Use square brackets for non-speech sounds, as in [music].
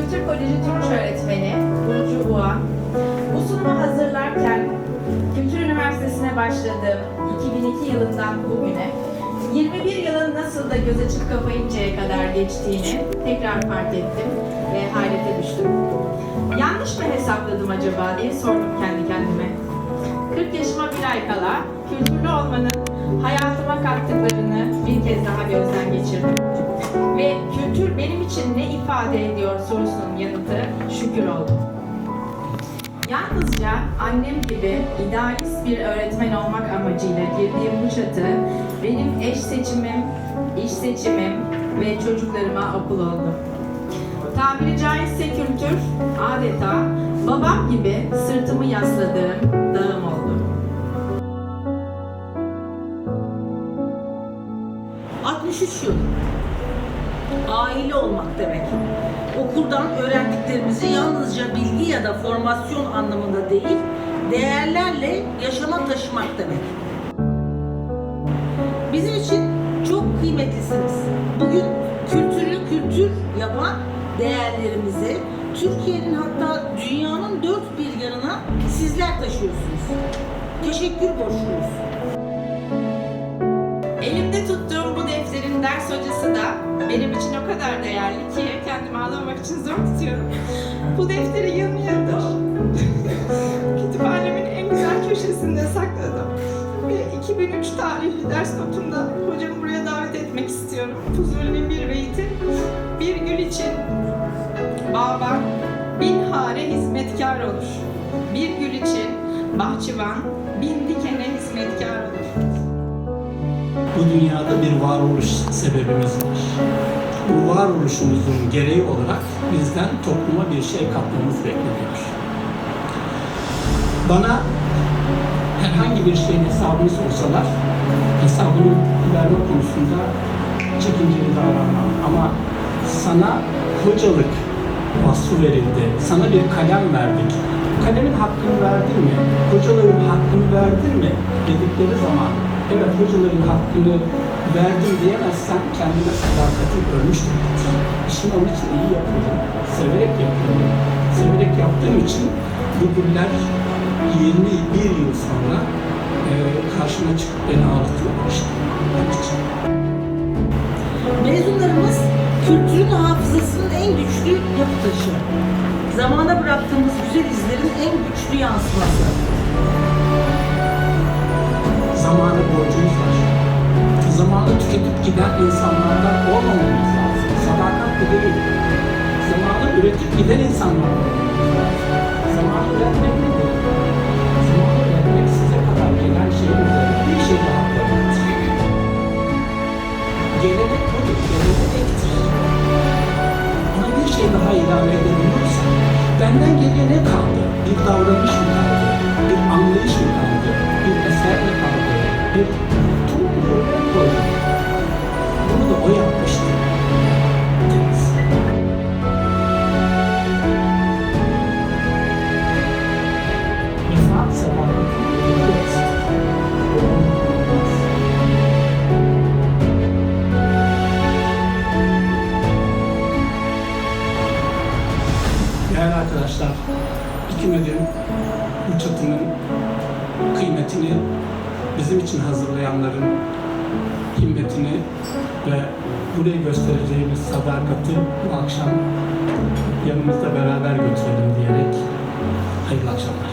Kültür Koleji Tunç Öğretmeni Burcu Uğa, bu sunumu hazırlarken Kültür Üniversitesi'ne başladığım 2002 yılından bugüne 21 yılın nasıl da göz açıp kapayıncaya kadar geçtiğini tekrar fark ettim ve hayrete düştüm. Yanlış mı hesapladım acaba diye sordum kendi kendime. 40 yaşıma bir ay kala kültürlü olmanın hayatıma kattıklarını bir kez daha gözden geçirdim. Ve kültür benim için ne ifade ediyor sorusunun yanıtı şükür oldu. Yalnızca annem gibi idealist bir öğretmen olmak amacıyla girdiğim bu çatı benim eş seçimim, iş seçimim ve çocuklarıma okul oldu. Tabiri caizse kültür adeta babam gibi sırtımı yasladığım dağım oldu. 63 yıl. Aile olmak demek. Okuldan öğrendiklerimizi yalnızca bilgi ya da formasyon anlamında değil, değerlerle yaşama taşımak demek. Bizim için çok kıymetlisiniz. Bugün kültürü kültür yapan değerlerimizi Türkiye'nin hatta dünyanın dört bir yanına sizler taşıyorsunuz. Teşekkür borçluyuz. Ders hocası da benim için o kadar değerli ki kendimi ağlamak için zor tutuyorum. Bu defteri yıl yıldır [laughs] kütüphanemin en güzel köşesinde sakladım. Ve 2003 tarihli ders notumda hocamı buraya davet etmek istiyorum. Fuzuli'nin bir beyti. Bir gül için bağban bin hare hizmetkar olur. Bir gül için bahçıvan bin dikene hizmetkar olur. Bu dünyada bir varoluş sebebimiz var. Bu varoluşumuzun gereği olarak bizden topluma bir şey katmamız bekleniyor. Bana herhangi bir şeyin hesabını sorsalar, hesabını verme konusunda çekinceli davranmam. Ama sana hocalık vasfı verildi, sana bir kalem verdik. Kalemin hakkını verdin mi? Hocaların hakkını verdin mi? Dedikleri zaman evet hocaların hakkını verdim diyemezsen kendine sadakatin ölmüş demektir. İşimi onun için iyi yapıyorum, severek yapıyorum. Severek yaptığım için bu güller 21 yıl sonra e, karşıma çıkıp beni ağlatıyorlar işte. Mezunlarımız kültürün hafızasının en güçlü yapı taşı. Zamana bıraktığımız güzel izlerin en güçlü yansıması. Zamana borcumuz var. Zamanı tüketip giden insanlardan olmamamız lazım. Sadakat bu değil. Zamanı üretip giden insanlar olmamız. Zamanı üretmek nedir? Zamanı üretmek size kadar gelen şeyin üzerine bir şey daha koymanız. Gelenek budur. Gelenek ektir. Ona bir şey daha ilave edebiliyorsan, benden geriye ne kaldı? Bir davranış mı kaldı? Bir anlayış mı kaldı? Bir tuğ mu koydu? Bunu da o yapmıştı. Bu olmaz. Değerli arkadaşlar, iki müdür bu çatının kıymetini bizim için hazırlayanların himmetini ve buraya göstereceğimiz sadakati bu akşam yanımızda beraber götürelim diyerek hayırlı akşamlar.